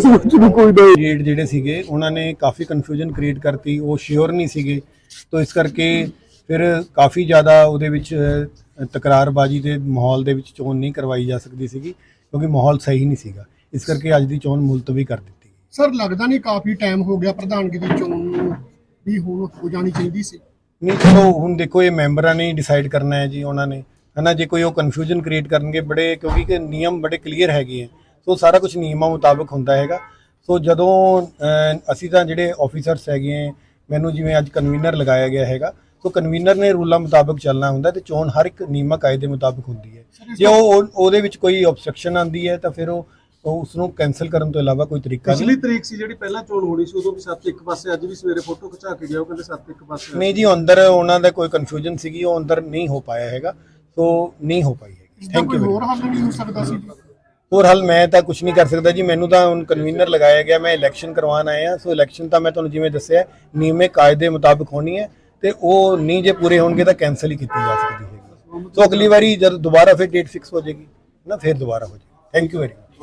ਸੋਚ ਨੂੰ ਕੋਈ ਨਾ ਰੇਟ ਜਿਹੜੇ ਸੀਗੇ ਉਹਨਾਂ ਨੇ ਕਾਫੀ ਕਨਫਿਊਜ਼ਨ ਕ੍ਰੀਏਟ ਕਰਤੀ ਉਹ ਸ਼ਿਓਰ ਨਹੀਂ ਸੀਗੇ। ਤੋਂ ਇਸ ਕਰਕੇ ਫਿਰ ਕਾਫੀ ਜ਼ਿਆਦਾ ਉਹਦੇ ਵਿੱਚ ਤਕਰਾਰਬਾਜ਼ੀ ਦੇ ਮਾਹੌਲ ਦੇ ਵਿੱਚ ਚੋਣ ਨਹੀਂ ਕਰਵਾਈ ਜਾ ਸਕਦੀ ਸੀਗੀ ਕਿਉਂਕਿ ਮਾਹੌਲ ਸਹੀ ਨਹੀਂ ਸੀਗਾ। ਇਸ ਕਰਕੇ ਅੱਜ ਦੀ ਚੋਣ ਮੁਲਤਵੀ ਕਰ ਦਿੱਤੀ ਗਈ। ਸਰ ਲੱਗਦਾ ਨਹੀਂ ਕਾਫੀ ਟਾਈਮ ਹੋ ਗਿਆ ਪ੍ਰਧਾਨਗੀ ਦੀ ਚੋਣ ਨੂੰ ਵੀ ਹੁਣ ਹੋ ਜਾਣੀ ਚਾਹੀਦੀ ਸੀ? ਨਹੀਂ ਚਲੋ ਹੁਣ ਦੇਖੋ ਇਹ ਮੈਂਬਰਾਂ ਨੇ ਡਿਸਾਈਡ ਕਰਨਾ ਹੈ ਜੀ ਉਹਨਾਂ ਨੇ। ਹਨਾ ਜੇ ਕੋਈ ਉਹ ਕਨਫਿਊਜ਼ਨ ਕ੍ਰੀਏਟ ਕਰਨਗੇ ਬੜੇ ਕਿਉਂਕਿ ਕਿ ਨਿਯਮ ਬੜੇ ਕਲੀਅਰ ਹੈਗੇ ਹੈ ਸੋ ਸਾਰਾ ਕੁਝ ਨਿਯਮਾਂ ਮੁਤਾਬਕ ਹੁੰਦਾ ਹੈਗਾ। ਸੋ ਜਦੋਂ ਅਸੀਂ ਤਾਂ ਜਿਹੜੇ ਆਫੀਸਰਸ ਹੈਗੇ ਹੈ ਮੈਨੂੰ ਜਿਵੇਂ ਅੱਜ ਕਨਵੀਨਰ ਲਗਾਇਆ ਗਿਆ ਹੈਗਾ ਸੋ ਕਨਵੀਨਰ ਨੇ ਰੂਲਾਂ ਮੁਤਾਬਕ ਚੱਲਣਾ ਹੁੰਦਾ ਤੇ ਚੋਣ ਹਰ ਇੱਕ ਨਿਯਮਾਂ ਕਾਇਦੇ ਮੁਤਾਬਕ ਹੁੰਦੀ ਹੈ। ਜੇ ਉਹ ਉਹ- ਉਹਦੇ ਵਿੱਚ ਕੋਈ ਆਬਸਟ੍ਰਕਸ਼ਨ ਆਂਦੀ ਹੈ ਤਾਂ ਫਿਰ ਉਹ ਉਹ ਉਸ ਨੂੰ ਕੈਨਸਲ ਕਰਨ ਤੋਂ ਇਲਾਵਾ ਕੋਈ ਤਰੀਕਾ ਨਹੀਂ। ਪਿਛਲੀ ਤਰੀਕ ਸੀ ਜਿਹੜੀ ਪਹਿਲਾਂ ਚੋਣ ਹੋਣੀ ਸੀ ਉਦੋਂ ਵੀ ਸੱਤ ਇੱਕ ਪਾਸੇ ਅੱਜ ਵੀ ਸਵੇਰੇ ਫੋਟੋ ਖਿਚਾ ਕੇ ਗਿਆ ਉਹ ਕਹਿੰਦੇ ਸੱਤ ਇੱਕ ਪਾਸੇ ਨਹੀਂ ਜੀ ਅੰਦਰ ਉਹਨਾਂ ਦਾ ਕੋਈ ਕਨਫਿਊਜ਼ਨ ਸੀਗੀ ਉਹ ਅੰਦਰ ਨਹੀਂ ਹੋ ਪਾਇਆ ਹੈਗਾ। ਸੋ ਨਹੀਂ ਹੋ ਪਾਈ ਹੈਗੀ। ਥੈਂਕ ਕੋਈ ਯੂ ਹੋਰ ਹੱਲ ਨਹੀਂ ਹੋ ਸਕਦਾ ਸੀ? ਹੋਰ ਹੱਲ ਮੈਂ ਤਾਂ ਕੁਝ ਨਹੀਂ ਕਰ ਸਕਦਾ ਜੀ। ਮੈਨੂੰ ਤਾਂ ਹੁਣ ਕਨਵੀਨਰ ਲਗਾਇਆ ਗਿਆ ਮੈਂ ਇਲੈਕਸ਼ਨ ਕਰਵਾਉਣ ਆਇਆ ਸੋ ਇਲੈਕਸ਼ਨ ਤਾਂ ਮੈਂ ਤੁਹਾਨੂੰ ਜਿਵੇਂ ਦੱਸਿਆ ਨਿਯਮੇ ਕਾਇਦੇ ਮੁਤਾਬਕ ਹੋਣੀ ਹੈ ਤੇ ਉਹ ਨਹੀਂ ਜੇ ਪੂਰੇ ਹੋਣਗੇ ਤਾਂ ਕੈਨਸਲ ਹੀ ਕੀਤੀ ਜਾ ਸਕਦੀ ਹੈ ਸੋ ਅਗਲੀ ਵਾਰੀ ਜਦ ਦੁਬਾਰਾ ਫਿਰ ਡੇਟ ਫਿਕਸ ਹੋ ਜਾਏਗੀ ਨਾ ਫਿਰ ਦੁਬਾਰਾ ਹੋ ਜਾਏਗੀ। Thank you very much